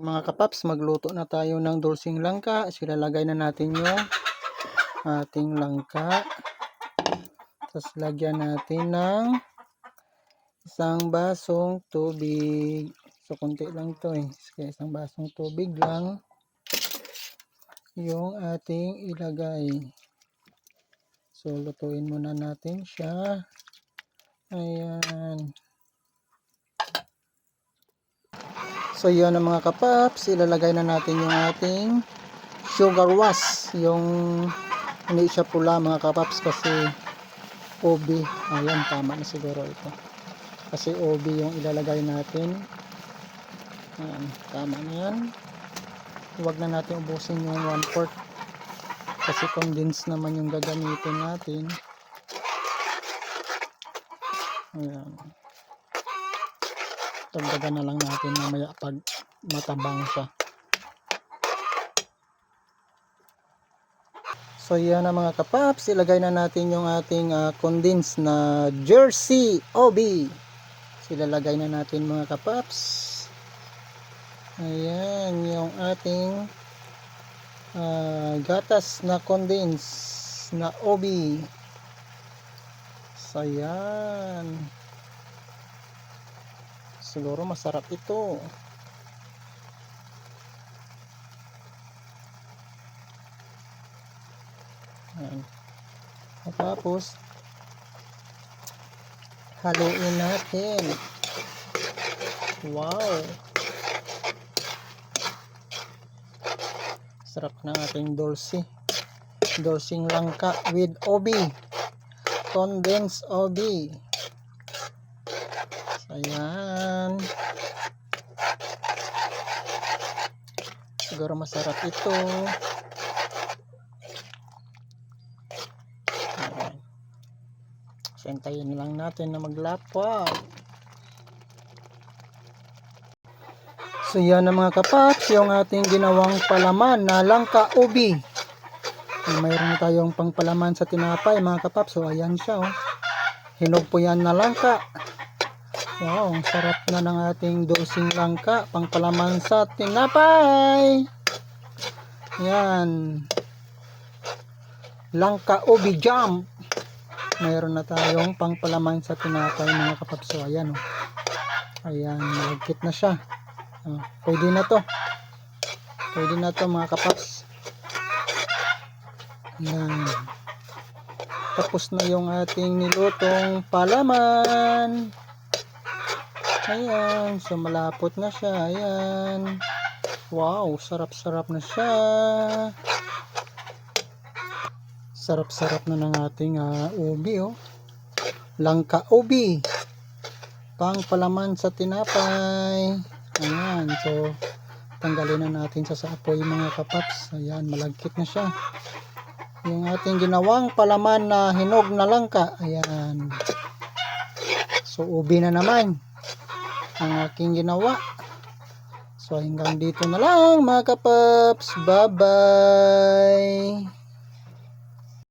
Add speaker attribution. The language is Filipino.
Speaker 1: Mga kapaps, magluto na tayo ng dulsing langka. Silalagay na natin yung ating langka. Tapos lagyan natin ng isang basong tubig. So, konti lang to eh. Kaya isang basong tubig lang yung ating ilagay. So, lutuin muna natin siya. Ayan. So, yan ang mga kapaps. Ilalagay na natin yung ating sugar wash. Yung hindi pula mga kapaps kasi OB. Ayan, tama na siguro ito. Kasi OB yung ilalagay natin. Ayan, tama na yan. Huwag na natin ubusin yung 1 quart. Kasi condensed naman yung gagamitin natin. Ayan. Dagdagan na lang natin mamaya pag matabang siya. So yan na mga kapaps, ilagay na natin yung ating ah, condensed na Jersey OB. Silalagay na natin mga kapaps. Ayan, yung ating ah, gatas na condensed na OB. So yan. Siguro masarap ito. Ayan. Tapos, haluin natin. Wow! Sarap ng ating dolce. Dolcing langka with OB. Condensed OB. So, ayan. Siguro masarap ito. Ayan. Sintayin lang natin na maglapwa. So yan na mga kapaps, yung ating ginawang palaman na langka ubi. Ay, mayroon tayong pangpalaman sa tinapay mga kapaps. So ayan siya oh. Hinog po yan na langka. Wow, ang sarap na ng ating dosing langka. Pangpalaman sa tinapay. Yan. Langka ubi jam. Mayroon na tayong pangpalaman sa tinapay mga kapaps. So ayan oh. Ayan, malagkit na siya. Oh, pwede na to. Pwede na to mga kapaps. Ayan. Tapos na yung ating nilutong palaman. Ayan. So malapot na siya. Ayan. Wow. Sarap-sarap na siya. Sarap-sarap na ng ating ah, ubi oh. Langka ubi. Pang palaman sa tinapay. Ayan, so tanggalin na natin sa sa apoy mga kapaps. Ayan, malagkit na siya. Yung ating ginawang palaman na hinog na langka. Ayan. So, ubi na naman ang aking ginawa. So, hanggang dito na lang mga kapaps. Bye-bye.